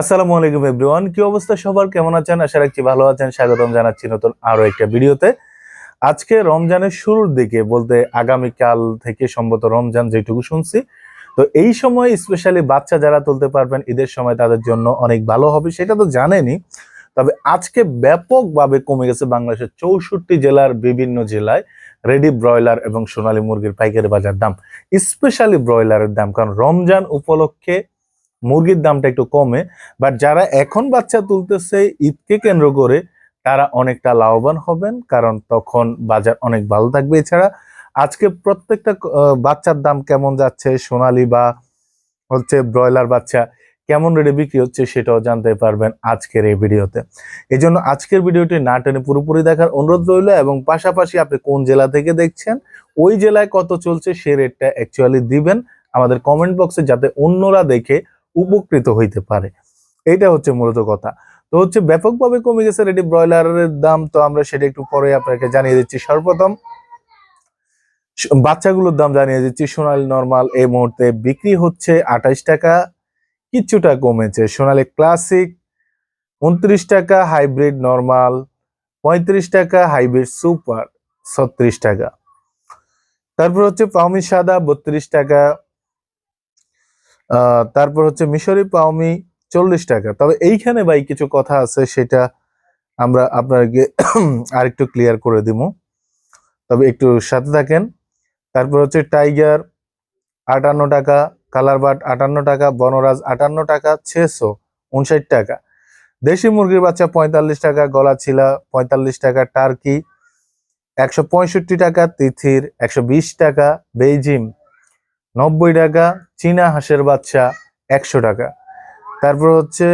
আসসালামু আলাইকুম এভরিওয়ান, কি অবস্থা সবার? কেমন আছেন? আশা রাখছি ভালো আছেন। স্বাগতম জানাচ্ছি নতুন আরও একটা ভিডিওতে। আজকে রমজানের শুরুর দিকে বলতে আগামীকাল থেকে সম্ভবত রমজান যেটুকু শুনছি, তো এই সময় স্পেশালি বাচ্চা যারা তুলতে পারবেন, ঈদের সময় তাদের জন্য অনেক ভালো হবে, সেটা তো জানেনই। তবে আজকে ব্যাপকভাবে কমে গেছে বাংলাদেশের চৌষট্টি জেলার বিভিন্ন জেলায় রেডি ব্রয়লার এবং সোনালী মুরগির পাইকারি বাজার দাম। স্পেশালি ব্রয়লারের দাম, কারণ রমজান উপলক্ষে মুরগির দামটা একটু কমে বাট যারা এখন বাচ্চা তুলতেছে, ঈদকে কেন্দ্র করে তারা অনেকটা লাভবান হবেন, কারণ তখন বাজার অনেক ভালো থাকবে। এছাড়া আজকে প্রত্যেকটা বাচ্চার দাম কেমন যাচ্ছে? সোনালি বা হচ্ছে ব্রয়লার বাচ্চা কেমন রেটে বিক্রি হচ্ছে সেটাও জানতে পারবেন আজকের এই ভিডিওতে। এই জন্য আজকের ভিডিওটি না টেনে পুরোপুরি দেখার অনুরোধ রইল এবং পাশাপাশি আপনি কোন জেলা থেকে দেখছেন, ওই জেলায় কত চলছে সে রেটটা অ্যাকচুয়ালি দিবেন আমাদের কমেন্ট বক্সে যাতে অন্যরা দেখে উপকৃত হইতে পারে। এটা হচ্ছে মূলত কথা। তো হচ্ছে ব্যাপকভাবে কমে গেছে রেডি ব্রয়লারের দাম। তো আমরা সেটা একটু পরে আপনাকে জানিয়ে দিচ্ছি। সর্বপ্রথম বাচ্চাগুলোর দাম জানিয়ে দিচ্ছি। সোনালী নর্মাল এই মুহূর্তে বিক্রি হচ্ছে আঠাইশ টাকা, কিছুটা কমেছে। সোনালি ক্লাসিক, উনত্রিশ টাকা, হাইব্রিড নর্মাল, পঁয়ত্রিশ টাকা, হাইব্রিড সুপার, ছত্রিশ টাকা। তারপর হচ্ছে পাউমি সাদা, বত্রিশ টাকা তারপর হচ্ছে মিশরি পাওমি চল্লিশ টাকা। তবে এইখানে ভাই কিছু কথা আছে, সেটা আমরা আপনাকে আরেকটু ক্লিয়ার করে দিব। তবে একটু সাথে থাকেন। তারপর হচ্ছে টাইগার আটান্ন টাকা কালার বাট আটান্ন টাকা, বনরাজ আটান্ন টাকা ছেশো উনষাট টাকা। দেশি মুরগির বাচ্চা পঁয়তাল্লিশ টাকা গলা ছিলা পঁয়তাল্লিশ টাকা, টার্কি একশো পঁয়ষট্টি টাকা, তিথির একশো বিশ টাকা, বেইজিম নব্বই টাকা, চীনা হাঁসের বাচ্চা একশো টাকা। তারপর হচ্ছে,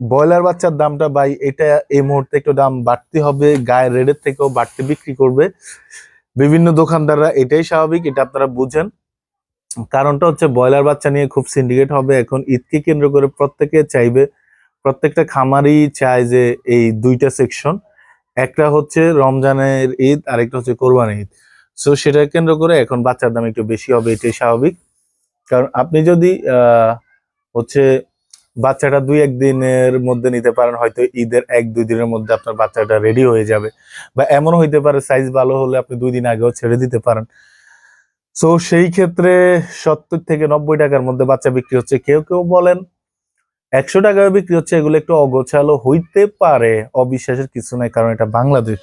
ব্রয়লার বাচ্চার দামটা ভাই এটা এই মুহূর্তে একটু দাম বাড়তি হবে, গায়ের রেডের থেকেও বাড়তি বিক্রি করবে। বিভিন্ন দোকানদাররা এটাই স্বাভাবিক, এটা আপনারা বুঝেন। কারণটা হচ্ছে, ব্রয়লার বাচ্চা নিয়ে খুব সিন্ডিকেট হবে। এখন ঈদকে কেন্দ্র করে প্রত্যেকে চাইবে, প্রত্যেকটা খামারই চায় যে এই দুইটা সেকশন একটা হচ্ছে রমজানের ঈদ, আরেকটা হচ্ছে কোরবানির ঈদ। সো সেটা কেন্দ্র করে এখন বাচ্চার দাম একটু বেশি হবে, এটাই স্বাভাবিক। কারণ আপনি যদি হচ্ছে বাচ্চাটা দুই একদিনের মধ্যে নিতে পারেন, হয়তো ঈদের এক দুই দিনের মধ্যে আপনার বাচ্চাটা রেডি হয়ে যাবে। বা এমন হইতে পারে সাইজ ভালো হলে আপনি দুই দিন আগেও ছেড়ে দিতে পারেন। সো সেই ক্ষেত্রে সত্তর থেকে নব্বই টাকার মধ্যে বাচ্চা বিক্রি হচ্ছে। কেউ কেউ বলেন একশো টাকায় বিক্রি হচ্ছে, এগুলো একটু অগোছালো হইতে পারে। অবিশ্বাসের কিছু নাই, কারণ এটা বাংলাদেশ।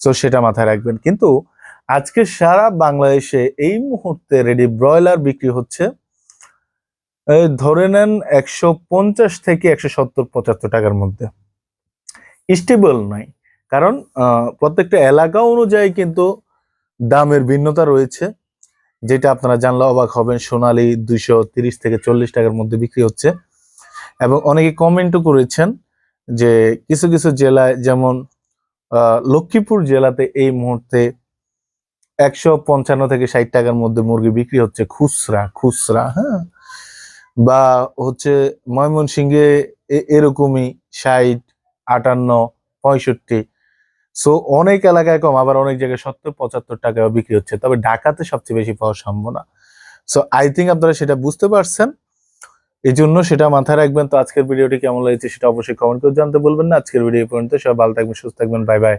সো সেটা মাথায় রাখবেন। কিন্তু আজকে সারা বাংলাদেশে এই মুহূর্তে রেডি ব্রয়লার বিক্রি হচ্ছে। ধরে নেন একশো পঞ্চাশ থেকে একশো সত্তর পঁচাত্তর টাকার মধ্যে। স্টেবল নাই, কারণ প্রত্যেকটা এলাকা অনুযায়ী কিন্তু দামের ভিন্নতা রয়েছে। যেটা আপনারা জানলে অবাক হবেন, সোনালি দুইশো তিরিশ থেকে চল্লিশ টাকার মধ্যে বিক্রি হচ্ছে। এবং অনেকে কমেন্টও করেছেন যে কিছু কিছু জেলায়, যেমন লক্ষ্মীপুর জেলাতে এই মুহূর্তে একশো পঞ্চান্ন থেকে ষাট টাকার মধ্যে মুরগি বিক্রি হচ্ছে খুচরা খুচরা হ্যাঁ? বা হচ্ছে ময়মনসিংহে এরকমই ষাট, আটান্ন, পঁয়ষট্টি। সো অনেক এলাকায় কম, আবার অনেক জায়গায় সত্তর, পঁচাত্তর টাকাও বিক্রি হচ্ছে। তবে ঢাকাতে সবচেয়ে বেশি পাওয়া সম্ভব না। সো আই থিঙ্ক আপনারা সেটা বুঝতে পারছেন। এই জন্য সেটা মাথায় রাখবেন। তো আজকের ভিডিওটি কেমন লাগছে সেটা অবশ্যই কমেন্ট করে জানতে বলবেন না। আজকের ভিডিও পর্যন্ত। সব ভালো থাকবেন, সুস্থ থাকবেন। Bye bye